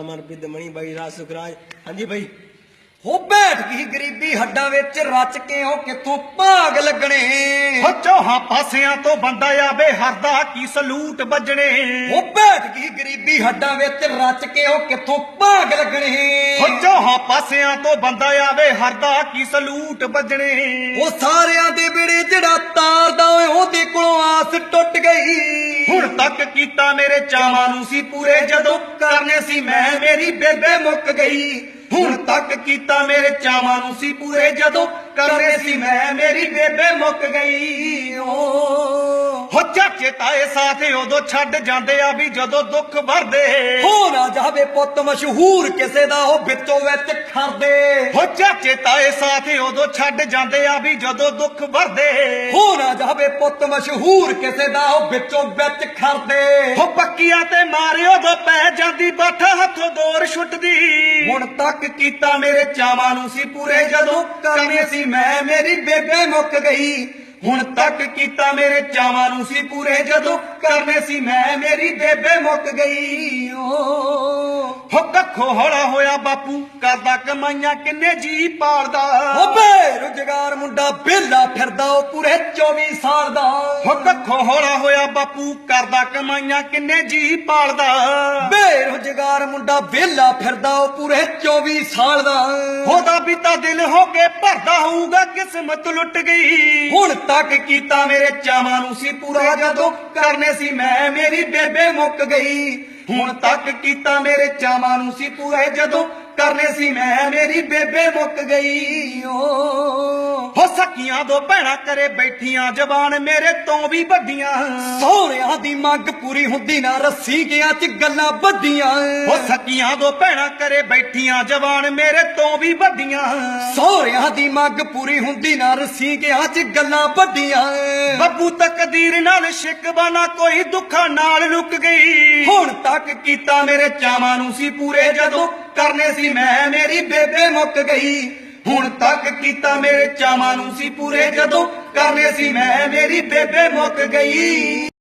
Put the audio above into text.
ਮਨਪ੍ਰੀਤ ਮਣੀ ਬਾਈ ਰਾਜ ਸੁਖਰਾਜ। ਹਾਂਜੀ ਬਾਈ। ਹੋ ਬੈਠ ਗਈ ਗਰੀਬੀ ਹੱਡਾਂ ਵਿੱਚ ਰਚ ਕੇ ਉਹ ਕਿੱਥੋਂ ਭਾਗ ਲੱਗਣੇ? ਹੋ ਚੌਹਾਂ ਪਾਸਿਆਂ ਤੋਂ ਬੰਦਾ ਆਵੇ ਹਰਦਾ ਕੀ ਸਲੂਟ ਵੱਜਣੇ? ਹੋ ਬੈਠ ਗਈ ਗਰੀਬੀ ਹੱਡਾਂ ਵਿੱਚ ਰਚ ਕੇ ਉਹ ਕਿੱਥੋਂ ਭਾਗ ਲੱਗਣੇ? ਹੋ ਚੌਹਾਂ ਪਾਸਿਆਂ ਤੋਂ ਬੰਦਾ ਆਵੇ ਹਰਦਾ ਕੀ ਸਲੂਟ ਵੱਜਣੇ? ਉਹ ਸਾਰਿਆਂ ਦੇ ਬਿੜੇ ਜਿਹੜਾ ਕੀਤਾ ਮੇਰੇ ਚਾਵਾਂ ਨੂੰ ਸੀ ਪੂਰੇ, ਜਦੋਂ ਕਰਨੇ ਸੀ ਮੈਂ, ਮੇਰੀ ਬੇਬੇ ਮੁੱਕ ਗਈ। ਹੁਣ ਤੱਕ ਕੀਤਾ ਮੇਰੇ ਚਾਵਾਂ ਨੂੰ ਸੀ ਪੂਰੇ, ਜਦੋਂ ਕਰਨੇ ਸੀ ਮੈਂ, ਮੇਰੀ ਬੇਬੇ ਮੁੱਕ ਗਈ। ਓ ਹੋ ਚਾਚੇ ਤਾਏ ਸਾਥੇ ਉਦੋਂ ਛੱਡ ਜਾਂਦੇ ਆ ਵੀ ਜਦੋਂ ਦੁੱਖ ਵਰਦੇ। ਹੋ ਨਾ ਜਾਵੇ ਪੁੱਤ ਮਸ਼ਹੂਰ ਕਿਸੇ ਦਾ ਉਹ ਵਿੱਚੋਂ ਵਿੱਚ ਖਰਦੇ ਹੋ ਚਾਚੇ ਤਾਏ ਸਾਥੇ ਉਦੋਂ ਛੱਡ ਜਾਂਦੇ ਆ ਵੀ ਜਦੋਂ ਦੁੱਖ ਵਰਦੇ। ਹੋ ਨਾ ਜਾਵੇ ਪੁੱਤ ਮਸ਼ਹੂਰ ਕਿਸੇ ਦਾ ਉਹ ਵਿੱਚੋਂ ਵਿੱਚ ਖਰਦੇ ਹੋ ਪੱਕੀਆਂ ਤੇ ਮਾਰਿਓ ਦੋ ਪੈ ਜਾਂਦੀ ਬਾਠਾ ਹੱਥੋਂ ਦੌਰ ਛੁੱਟਦੀ। ਹੁਣ ਤੱਕ ਕੀਤਾ ਮੇਰੇ ਚਾਵਾਂ ਨੂੰ ਸੀ ਪੂਰੇ ਜਦੋਂ ਕਰਨੇ ਸੀ ਮੈਂ ਮੇਰੀ ਬੇਬੇ ਮੁੱਕ ਗਈ। ਹੁਣ ਤੱਕ ਕੀਤਾ ਮੇਰੇ ਚਾਵਾਂ ਨੂੰ ਸੀ ਪੂਰੇ ਜਦੋਂ ਕਰਨੇ ਸੀ ਮੈਂ ਮੇਰੀ ਬੇਬੇ ਮੁੱਕ ਗਈ। ਓ ਹੋ ਕੱਖੋ ਹੌਲਾ ਹੋਇਆ ਬਾਪੂ ਕਰਦਾ ਕਮਾਈਆਂ ਕਿੰਨੇ ਜੀ ਪਾਲਦਾ। ਹੋ ਬੇਰੁਜ਼ਗਾਰ ਮੁੰਡਾ ਬੇਲਾ ਫਿਰਦਾ ਉਹ ਪੂਰੇ 24 ਸਾਲ ਦਾ। ਹੋ ਕੱਖੋ ਹੌਲਾ ਹੋਇਆ ਬਾਪੂ ਕਰਦਾ ਕਮਾਈਆਂ ਕਿੰਨੇ ਜੀ ਪਾਲਦਾ। ਬੇਰੁਜ਼ਗਾਰ ਮੁੰਡਾ ਬੇਲਾ ਫਿਰਦਾ ਉਹ ਪੂਰੇ 24 ਸਾਲ ਦਾ। ਉਹਦਾ ਵੀ ਤਾਂ ਦਿਲ ਹੋ ਕੇ ਭਰਦਾ ਹੋਊਗਾ ਕਿਸਮਤ ਲੁੱਟ ਗਈ। ਹੁਣ ਤੱਕ ਕੀਤਾ ਮੇਰੇ ਚਾਵਾਂ ਨੂੰ ਸੀ ਪੂਰਾ, ਜਦੋਂ ਕਰਨੇ ਸੀ ਮੈਂ, ਮੇਰੀ ਬੇਬੇ ਮੁੱਕ ਗਈ। ਹੁਣ ਤੱਕ ਕੀਤਾ ਮੇਰੇ ਚਾਵਾਂ ਨੂੰ ਸੀ ਪੂਰਾ ਜਦੋਂ ਕਰਨੇ ਸੀ ਮੈਂ, ਮੇਰੀ ਬੇਬੇ ਮੁੱਕ ਗਈ ਓ। ਹੋ ਸਕੀਆਂ ਦੋ ਭੈਣਾਂ ਕਰੇ ਬੈਠੀਆਂ ਜਵਾਨ ਮੇਰੇ ਤੋਂ ਵੀ ਵੱਡੀਆਂ। ਸਹੁਰਿਆਂ ਦੀ ਮੰਗ ਪੂਰੀ ਹੁੰਦੀ ਨਾ, ਰੱਸੀ ਗਿਆ ਚ ਗੱਲਾਂ ਬੱਧੀਆਂ ਹੋ ਸਕੀਆਂ ਦੋ ਭੈਣਾਂ ਕਰੇ ਬੈਠੀਆਂ ਜਵਾਨ ਮੇਰੇ ਤੋਂ ਵੀ ਵੱਡੀਆਂ। ਸਹੁਰਿਆਂ ਦੀ ਮੰਗ ਪੂਰੀ ਹੁੰਦੀ ਨਾ, ਰੱਸੀ ਗਿਆ ਚ ਗੱਲਾਂ ਵੱਡੀਆਂ। ਬੱਬੂ ਤਕਦੀਰ ਨਾਲ ਸ਼ਿਕਵਾ ਨਾ ਕੋਈ ਦੁੱਖਾਂ ਨਾਲ ਲੁਕ ਗਈ। ਹੁਣ ਤੱਕ ਕੀਤਾ ਮੇਰੇ ਚਾਵਾਂ ਨੂੰ ਸੀ ਪੂਰੇ ਜਦੋਂ ਕਰਨੇ ਸੀ ਸੀ, ਮੈਂ ਮੇਰੀ ਬੇਬੇ ਮੁੱਕ ਗਈ। ਹੁਣ ਤੱਕ ਕੀਤਾ ਮੇਰੇ ਚਾਵਾਂ ਨੂੰ ਸੀ ਪੂਰੇ ਜਦੋਂ ਕਰਨੇ ਸੀ, ਮੈਂ ਮੇਰੀ ਬੇਬੇ ਮੁੱਕ ਗਈ।